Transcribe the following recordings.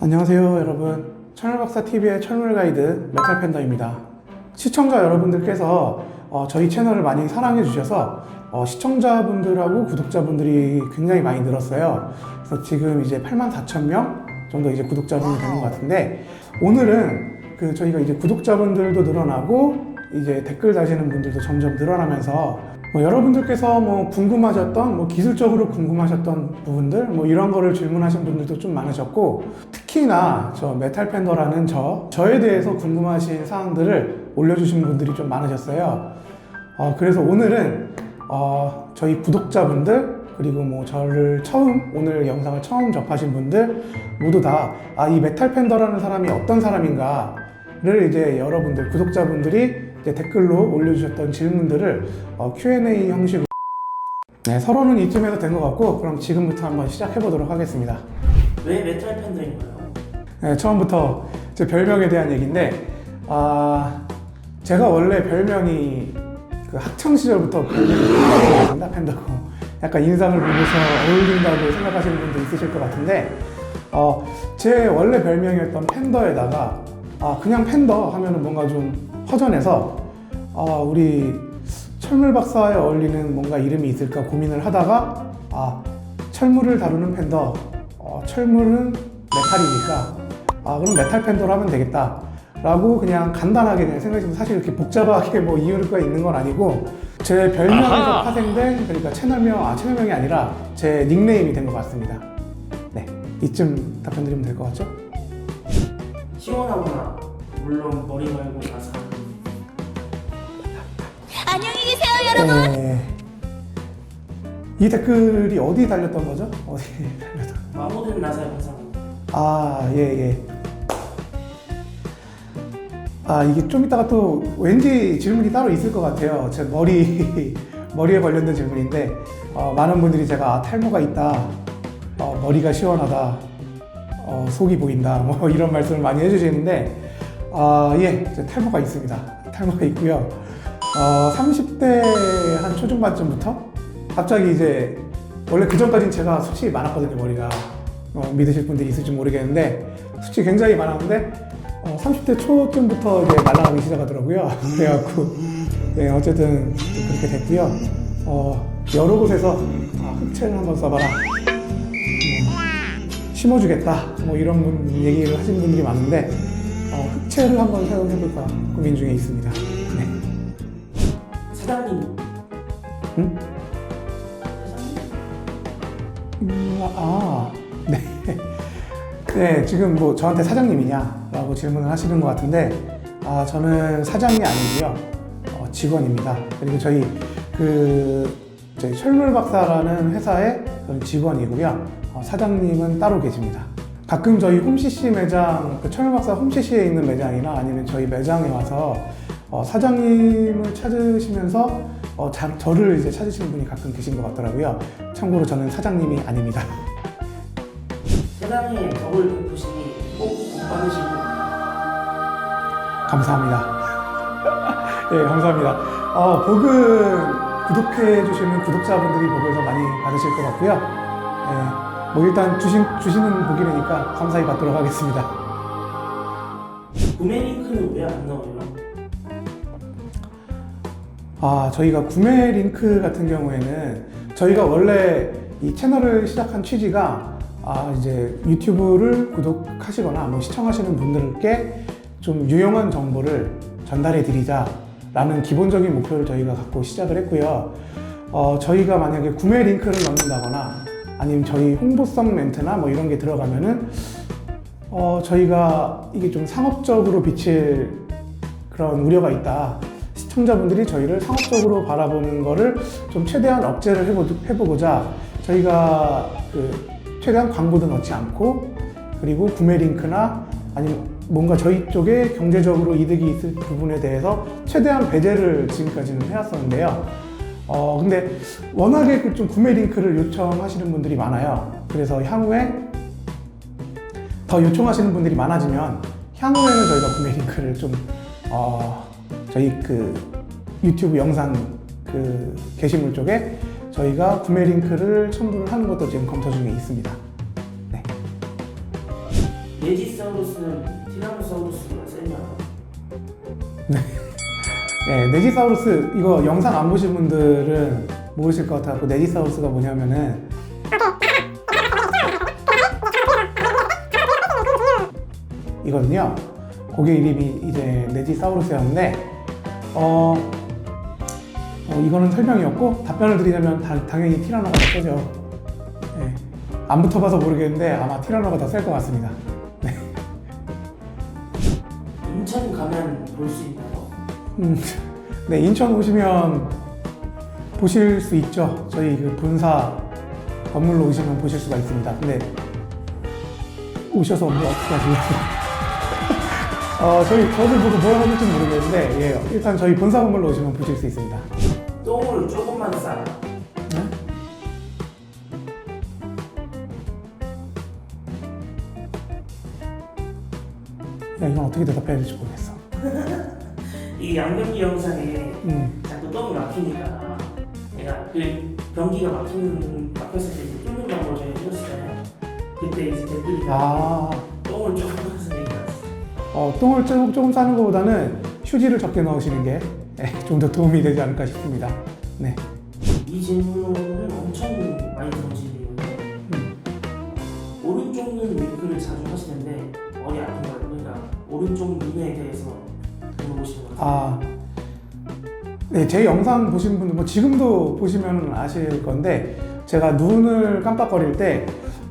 안녕하세요 여러분. 철물박사TV의 철물가이드 메탈팬더입니다. 시청자 여러분들께서 어, 저희 채널을 많이 사랑해 주셔서 어, 시청자분들하고 구독자분들이 굉장히 많이 늘었어요. 그래서 지금 이제 8만 4천 명 정도 이제 구독자분이 되는 것 같은데 오늘은 그 저희가 이제 구독자분들도 늘어나고 이제 댓글 다시는 분들도 점점 늘어나면서 뭐 여러분들께서 뭐 궁금하셨던 뭐 기술적으로 궁금하셨던 부분들 뭐 이런 거를 질문하신 분들도 좀 많으셨고 특히나 저 메탈 팬더라는 저 저에 대해서 궁금하신 사항들을 올려주신 분들이 좀 많으셨어요. 어, 그래서 오늘은 어, 저희 구독자분들 그리고 뭐 저를 처음 오늘 영상을 처음 접하신 분들 모두 다 아 이 메탈 팬더라는 사람이 어떤 사람인가를 이제 여러분들 구독자분들이 댓글로 올려주셨던 질문들을 어, Q&A 형식으로 네, 서로는 이쯤에서 된 것 같고 그럼 지금부터 한번 시작해 보도록 하겠습니다. 왜 메탈 팬더인가요? 네, 처음부터 제 별명에 대한 얘기인데 아 제가 원래 별명이 그 학창 시절부터 별명이. 팬더고 약간 인상을 보면서 어울린다고 생각하시는 분도 있으실 것 같은데 어, 제 원래 별명이었던 팬더에다가 아 그냥 팬더 하면은 뭔가 좀 허전해서 아 우리 철물 박사에 어울리는 뭔가 이름이 있을까 고민을 하다가 아 철물을 다루는 팬더 어, 철물은 메탈이니까 아 그럼 메탈 팬더로 하면 되겠다 라고 그냥 간단하게 그냥 생각했지만 사실 이렇게 복잡하게 뭐 이유가 있는 건 아니고 제 별명에서 파생된 그러니까 채널명 아 채널명이 아니라 제 닉네임이 된 것 같습니다 네 이쯤 답변 드리면 될 것 같죠? 시원하구나. 물론 머리 말고 나사. 안녕히 계세요, 여러분. 네. 이 댓글이 어디 달렸던 거죠? 어디 달렸던 마모된 나사의 화상. 아, 예, 예. 아, 이게 좀 이따가 또 왠지 질문이 따로 있을 것 같아요. 제 머리, 머리에 관련된 질문인데, 어, 많은 분들이 제가 아, 탈모가 있다, 어, 머리가 시원하다, 어, 속이 보인다, 뭐 이런 말씀을 많이 해주시는데, 아, 예, 제 탈모가 있습니다. 탈모가 있고요. 어, 30대 한 초중반쯤부터 갑자기 이제 원래 그 전까지는 제가 수치 많았거든요, 머리가. 어, 믿으실 분들이 있을지 모르겠는데 수치 굉장히 많았는데 어, 30대 초쯤부터 이제 말라가기 시작하더라고요. 그래갖고 네, 어쨌든 좀 그렇게 됐고요. 어, 여러 곳에서 아, 흑채를 한번 써봐라. 뭐, 심어주겠다. 뭐 이런 분, 얘기를 하시는 분들이 많은데 어, 흑채를 한번 사용해볼까 고민 중에 있습니다. 네. 사장님. 응? 음, 아, 네. 네, 지금 뭐 저한테 사장님이냐라고 질문을 하시는 것 같은데, 아, 저는 사장이 아니고요. 어, 직원입니다. 그리고 저희 그, 저희 철물 박사라는 회사의 직원이고요. 어, 사장님은 따로 계십니다. 가끔 저희 홈CC 매장, 그 철물 박사 홈CC에 있는 매장이나 아니면 저희 매장에 와서 어, 사장님을 찾으시면서 어, 자- 저를 이제 찾으시는 분이 가끔 계신 것 같더라고요. 참고로 저는 사장님이 아닙니다. 세상에 덕을 베푸시니 꼭복 받으시고 감사합니다. 예, 감사합니다. 어, 복은 구독해 주시는 구독자분들이 복을 더 많이 받으실 것 같고요. 예, 뭐 일단 주신, 주시는 복이니까 감사히 받도록 하겠습니다. 구매 링크는 왜 안 나와요? 아, 저희가 구매 링크 같은 경우에는 저희가 원래 이 채널을 시작한 취지가 아, 이제 유튜브를 구독하시거나 뭐 시청하시는 분들께 좀 유용한 정보를 전달해 드리자라는 기본적인 목표를 저희가 갖고 시작을 했고요. 어, 저희가 만약에 구매 링크를 넣는다거나 아니면 저희 홍보성 멘트나 뭐 이런 게 들어가면은 어, 저희가 이게 좀 상업적으로 비칠 그런 우려가 있다. 시청자분들이 저희를 상업적으로 바라보는 거를 좀 최대한 억제를 해보, 해보고자 저희가 그 최대한 광고도 넣지 않고 그리고 구매 링크나 아니면 뭔가 저희 쪽에 경제적으로 이득이 있을 부분에 대해서 최대한 배제를 지금까지는 해왔었는데요. 어, 근데 워낙에 그좀 구매 링크를 요청하시는 분들이 많아요. 그래서 향후에 더 요청하시는 분들이 많아지면 향후에는 저희가 구매 링크를 좀 어, 저희 그 유튜브 영상 그 게시물 쪽에 저희가 구매 링크를 첨부를 하는 것도 지금 검토 중에 있습니다. 네. 네지사우루스는 티라노사우루스보다 세냐? 네, 네지사우루스 이거 영상 안 보신 분들은 모르실 것 같아서 네지사우루스가 뭐냐면은 이거든요. 고개 이름이 이제 네지사우루스였는데 어, 어, 이거는 설명이었고 답변을 드리자면 다- 당연히 티라노가 더 세죠. 네. 안 붙어봐서 모르겠는데 아마 티라노가 더 셀 것 같습니다. 인천 가면 볼 수 있나요? 음, 네, 인천 오시면 보실 수 있죠. 저희 그 본사 건물로 오시면 보실 수가 있습니다. 근데 오셔서 뭐 어떻게 하시겠어요? 어, 저희 저를 보고 뭐라 하는지 모르겠는데, 예, 일단 저희 본사 건물로 오시면 보실 수 있습니다. 똥을 조금만. 네? 야, 이건 어떻게 대답해야 될지 모르겠어. 이 양변기 영상에 음, 자꾸 똥이 막히니까 내가 그 변기가 막히는 막혔을 때 이제 뚫는 방법을 저희 해줬어요. 그때 이제 댓글이 아. 똥을 조금. 어, 똥을 조금, 조금 싸는 것보다는 휴지를 적게 넣으시는 게 좀 더 도움이 되지 않을까 싶습니다. 네. 이 질문은 엄청 많이 던지는데 음. 오른쪽 눈 윙크를 자주 하시는데 어디 아픈가요? 그러니까 오른쪽 눈에 대해서 물어보시는 거죠. 아, 네, 제 영상 보신 분들, 뭐 지금도 보시면 아실 건데, 제가 눈을 깜빡거릴 때,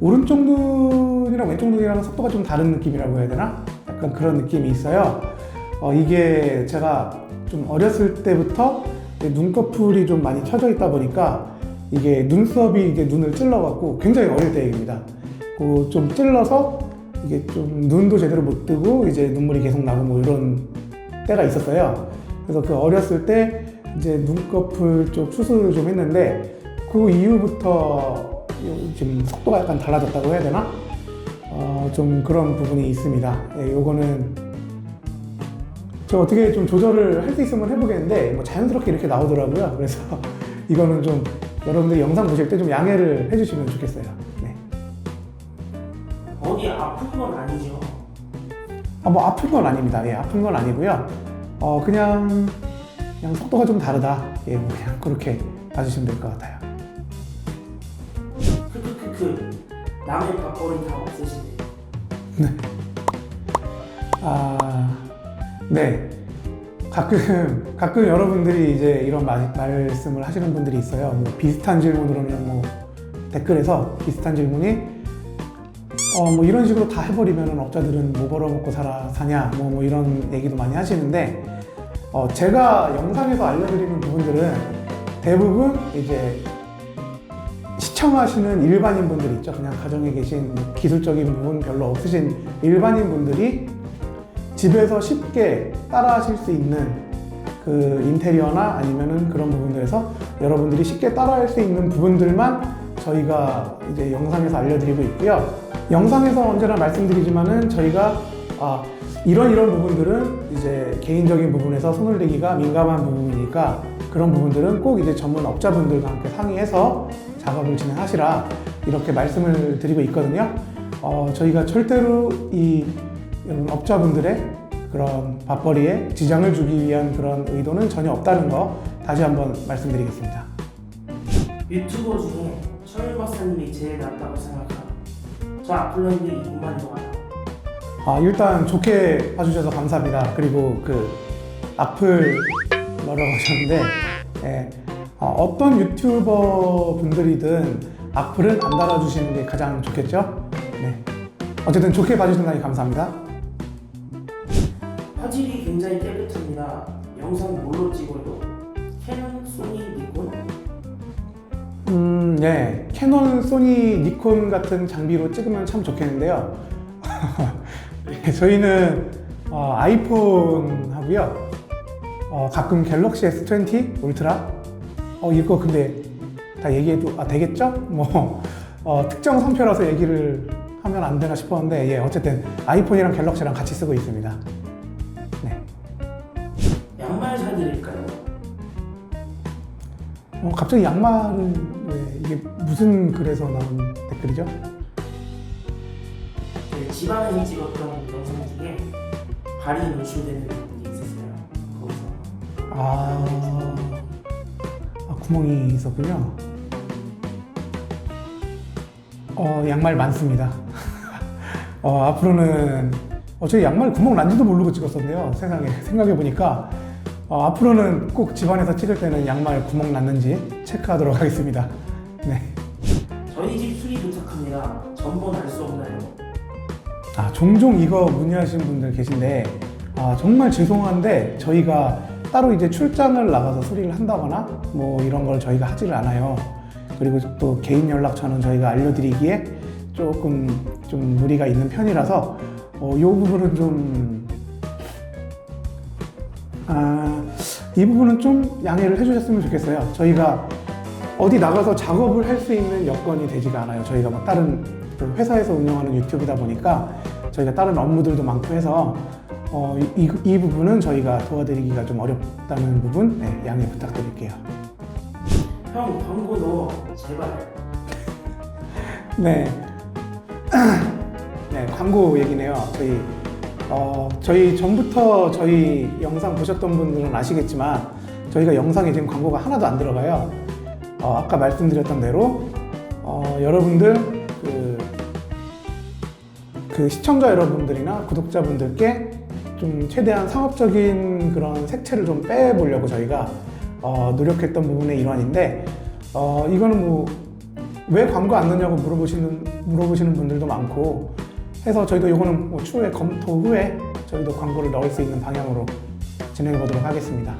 오른쪽 눈이랑 왼쪽 눈이랑 속도가 좀 다른 느낌이라고 해야 되나? 약간 그런 느낌이 있어요. 어, 이게 제가 좀 어렸을 때부터 눈꺼풀이 좀 많이 처져 있다 보니까, 이게 눈썹이 이제 눈을 찔러갖고, 굉장히 어릴 때 얘기입니다. 그 좀 찔러서, 이게 좀 눈도 제대로 못 뜨고, 이제 눈물이 계속 나고 뭐 이런 때가 있었어요. 그래서 그 어렸을 때 이제 눈꺼풀 쪽 수술을 좀 했는데 그 이후부터 요- 지금 속도가 약간 달라졌다고 해야 되나? 어, 좀 그런 부분이 있습니다. 예, 요거는 저 어떻게 좀 조절을 할 수 있으면 해보겠는데 뭐 자연스럽게 이렇게 나오더라고요. 그래서 이거는 좀 여러분들 영상 보실 때 좀 양해를 해주시면 좋겠어요. 네. 어디 아픈 건 아니죠. 아, 뭐 아픈 건 아닙니다. 예, 아픈 건 아니고요. 어, 그냥 그냥 속도가 좀 다르다. 예, 뭐 그냥 그렇게 봐주시면 될 것 같아요. 크크크크 남의 밥벌이 다 없으시 네. 아, 네. 가끔 가끔 여러분들이 이제 이런 마- 말씀을 하시는 분들이 있어요. 뭐 비슷한 질문으로는 뭐 댓글에서 비슷한 질문이 어 뭐 이런 식으로 다 해버리면 업자들은 뭐 벌어먹고 살아 사냐 뭐, 뭐 이런 얘기도 많이 하시는데 어 제가 영상에서 알려드리는 부분들은 대부분 이제 시청하시는 일반인 분들 있죠. 그냥 가정에 계신 뭐 기술적인 부분 별로 없으신 일반인 분들이 집에서 쉽게 따라 하실 수 있는 그 인테리어나 아니면은 그런 부분들에서 여러분들이 쉽게 따라 할 수 있는 부분들만 저희가 이제 영상에서 알려드리고 있고요. 영상에서 언제나 말씀드리지만은 저희가 아, 이런 이런 부분들은 이제 개인적인 부분에서 손을 대기가 민감한 부분이니까 그런 부분들은 꼭 이제 전문 업자분들과 함께 상의해서 작업을 진행하시라 이렇게 말씀을 드리고 있거든요. 어, 저희가 절대로 이 업자분들의 그런 밥벌이에 지장을 주기 위한 그런 의도는 전혀 없다는 거 다시 한번 말씀드리겠습니다. 유튜버 중에 철 박사님이 제일 낫다고 생각하는 저 악플러인데 2만 동안 아, 일단 좋게 봐주셔서 감사합니다. 그리고 그 악플 뭐라고 하셨는데 예, 어, 어떤 유튜버 분들이든 악플은 안 달아주시는 게 가장 좋겠죠? 네. 어쨌든 좋게 봐주신 다니 감사합니다. 화질이 굉장히 깨끗합니다. 영상 뭘로 찍어도 캐논, 소니, 니콘 음, 네. 캐논, 소니, 니콘 같은 장비로 찍으면 참 좋겠는데요. 예, 저희는 어, 아이폰 하고요. 어, 가끔 갤럭시 S20 울트라. 어, 이거 근데 다 얘기해도 아, 되겠죠? 뭐 어, 특정 상표라서 얘기를 하면 안 되나 싶었는데 예, 어쨌든 아이폰이랑 갤럭시랑 같이 쓰고 있습니다. 네. 양말 사드릴까요? 어, 갑자기 양말은 왜 이게 무슨 글에서 나온 댓글이죠? 네, 집안에서 찍었던 영상 중에 발이 노출되는 부분이 있었어요. 거기서 아, 아 구멍이 있었군요. 어 양말 많습니다. 어 앞으로는 어, 저희 양말 구멍 난지도 모르고 찍었었네요. 세상에 생각해 보니까 어, 앞으로는 꼭 집안에서 찍을 때는 양말 구멍 났는지 체크하도록 하겠습니다. 네. 저희 집 수리 도착합니다. 전번 알 수 없나요? 아, 종종 이거 문의하시는 분들 계신데, 아, 정말 죄송한데, 저희가 따로 이제 출장을 나가서 수리를 한다거나, 뭐 이런 걸 저희가 하지를 않아요. 그리고 또 개인 연락처는 저희가 알려드리기에 조금 좀 무리가 있는 편이라서, 어, 이 부분은 좀, 아, 이 부분은 좀 양해를 해주셨으면 좋겠어요. 저희가 어디 나가서 작업을 할 수 있는 여건이 되지가 않아요. 저희가 뭐 다른 그 회사에서 운영하는 유튜브다 보니까 저희가 다른 업무들도 많고 해서 어, 이, 이- 이 부분은 저희가 도와드리기가 좀 어렵다는 부분 네, 양해 부탁드릴게요. 형 광고 넣어 제발. 네. 네, 광고 얘기네요. 저희 어, 저희 전부터 저희 영상 보셨던 분들은 아시겠지만 저희가 영상에 지금 광고가 하나도 안 들어가요. 어, 아까 말씀드렸던 대로 어, 여러분들 그, 그 시청자 여러분들이나 구독자분들께 좀 최대한 상업적인 그런 색채를 좀 빼보려고 저희가 어, 노력했던 부분의 일환인데 어, 이거는 뭐 왜 광고 안 넣냐고 물어보시는 물어보시는 분들도 많고 해서 저희도 이거는 뭐 추후에 검토 후에 저희도 광고를 넣을 수 있는 방향으로 진행해 보도록 하겠습니다.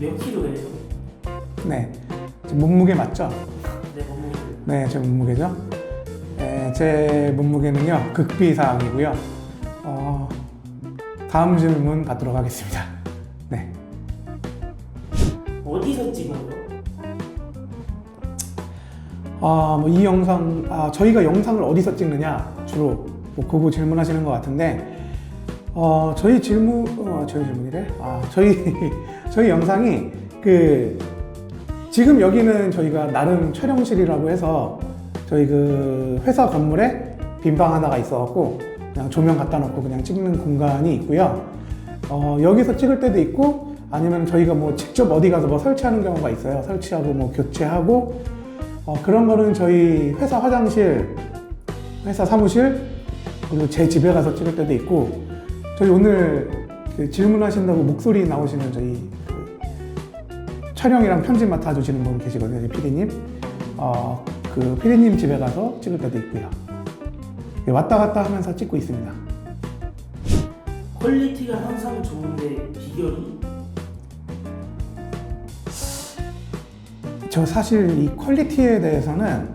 몇 킬로예요? 네, 지금 몸무게 맞죠? 내 몸무게. 네, 제 몸무게죠. 네, 제 몸무게는요 극비 사항이고요. 어, 다음 질문 받도록 하겠습니다. 네, 어디서 찍어요? 아, 뭐 이 영상, 아, 저희가 영상을 어디서 찍느냐 주로 뭐 그거 질문하시는 것 같은데, 어, 저희 질문, 어, 저희 질문이래? 아, 저희 저희 영상이 그 지금 여기는 저희가 나름 촬영실이라고 해서 저희 그 회사 건물에 빈 방 하나가 있어갖고 그냥 조명 갖다 놓고 그냥 찍는 공간이 있고요. 어, 여기서 찍을 때도 있고 아니면 저희가 뭐 직접 어디 가서 뭐 설치하는 경우가 있어요. 설치하고 뭐 교체하고 어, 그런 거는 저희 회사 화장실, 회사 사무실 그리고 제 집에 가서 찍을 때도 있고 저희 오늘 그 질문하신다고 목소리 나오시는 저희 그 촬영이랑 편집 맡아주시는 분 계시거든요, PD님. 어, 그 PD님 집에 가서 찍을 때도 있고요. 예, 왔다 갔다 하면서 찍고 있습니다. 퀄리티가 항상 좋은데 비결이 저 사실 이 퀄리티에 대해서는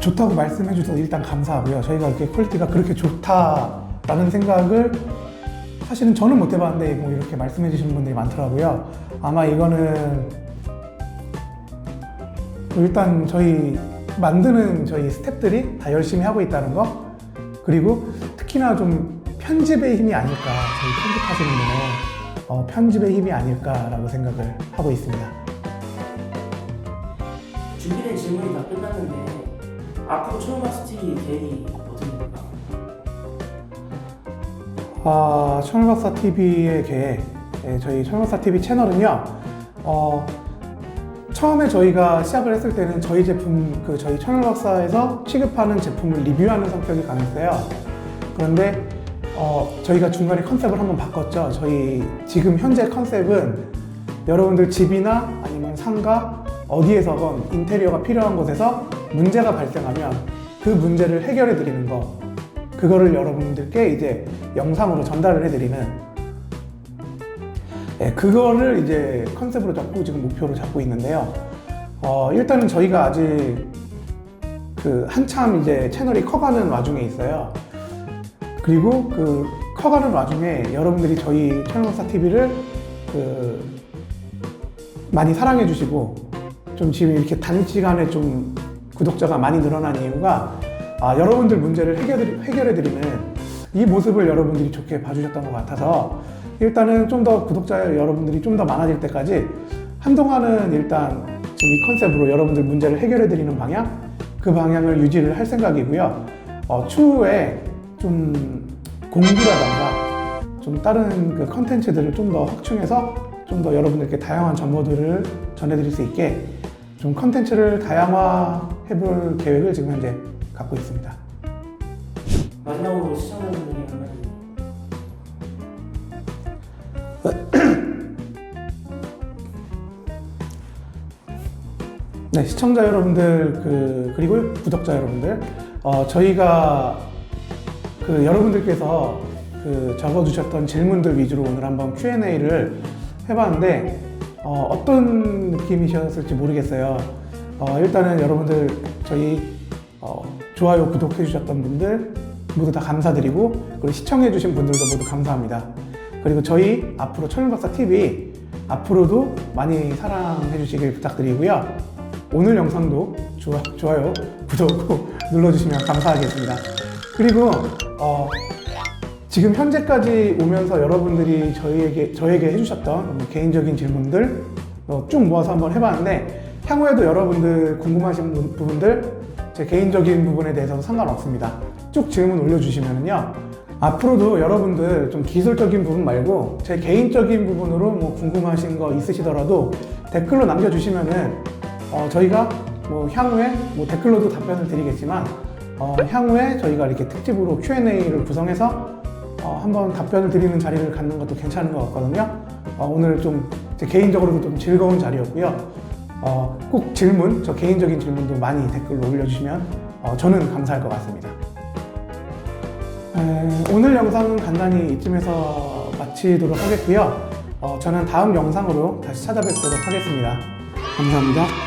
좋다고 말씀해 주셔서 일단 감사하고요. 저희가 이렇게 퀄리티가 그렇게 좋다라는 생각을 사실은 저는 못 해봤는데 뭐 이렇게 말씀해 주시는 분들이 많더라고요. 아마 이거는 일단 저희 만드는 저희 스태프들이 다 열심히 하고 있다는 거 그리고 특히나 좀 편집의 힘이 아닐까 저희 편집하시는 분의 어, 편집의 힘이 아닐까라고 생각을 하고 있습니다. 준비된 질문이 다 끝났는데 앞으로 초음파 TV 계획이 어떻게 됩니까? 아, 천을박사 TV의 계획, 예, 저희 천을박사 TV 채널은요, 어, 처음에 저희가 시작을 했을 때는 저희 제품, 그 저희 천을박사에서 취급하는 제품을 리뷰하는 성격이 강했어요. 그런데 어, 저희가 중간에 컨셉을 한번 바꿨죠. 저희 지금 현재 컨셉은 여러분들 집이나 아니면 상가 어디에서건 인테리어가 필요한 곳에서 문제가 발생하면 그 문제를 해결해 드리는 거 그거를 여러분들께 이제 영상으로 전달을 해 드리는 예, 그거를 이제 컨셉으로 잡고 지금 목표로 잡고 있는데요. 어, 일단은 저희가 아직 그 한참 이제 채널이 커가는 와중에 있어요. 그리고 그 커가는 와중에 여러분들이 저희 천연박사 TV를 그 많이 사랑해 주시고 좀 지금 이렇게 단시간에 좀 구독자가 많이 늘어난 이유가 아, 여러분들 문제를 해결해, 해결해드리는 이 모습을 여러분들이 좋게 봐주셨던 것 같아서 일단은 좀 더 구독자 여러분들이 좀 더 많아질 때까지 한동안은 일단 지금 이 컨셉으로 여러분들 문제를 해결해 드리는 방향 그 방향을 유지를 할 생각이고요. 어, 추후에 좀 공부라던가 좀 다른 그 컨텐츠들을 좀 더 확충해서 좀 더 여러분들께 다양한 정보들을 전해드릴 수 있게 좀 컨텐츠를 다양화해 볼 계획을 지금 현재 갖고 있습니다. 마지막으로 시청자분들 네, 시청자 여러분들 그 그리고 구독자 여러분들 어, 저희가 그 여러분들께서 그 적어주셨던 질문들 위주로 오늘 한번 Q&A를 해봤는데 어, 떤 느낌이셨을지 모르겠어요. 어, 일단은 여러분들 저희 어, 좋아요 구독해주셨던 분들 모두 다 감사드리고 그리고 시청해주신 분들도 모두 감사합니다. 그리고 저희 앞으로 철문박사 TV 앞으로도 많이 사랑해주시길 부탁드리고요. 오늘 영상도 좋아, 좋아요, 구독 꼭 눌러주시면 감사하겠습니다. 그리고 어, 지금 현재까지 오면서 여러분들이 저희에게 저에게 해주셨던 뭐 개인적인 질문들 어, 쭉 모아서 한번 해봤는데 향후에도 여러분들 궁금하신 부- 부분들 제 개인적인 부분에 대해서도 상관없습니다. 쭉 질문 올려주시면요. 앞으로도 여러분들 좀 기술적인 부분 말고 제 개인적인 부분으로 뭐 궁금하신 거 있으시더라도 댓글로 남겨주시면은 어, 저희가 뭐 향후에 뭐 댓글로도 답변을 드리겠지만 어, 향후에 저희가 이렇게 특집으로 Q&A를 구성해서 어, 한번 답변을 드리는 자리를 갖는 것도 괜찮은 것 같거든요. 어, 오늘 좀 제 개인적으로도 좀 즐거운 자리였고요. 어, 꼭 질문, 저 개인적인 질문도 많이 댓글로 올려주시면 어, 저는 감사할 것 같습니다. 에, 오늘 영상은 간단히 이쯤에서 마치도록 하겠고요. 어, 저는 다음 영상으로 다시 찾아뵙도록 하겠습니다. 감사합니다.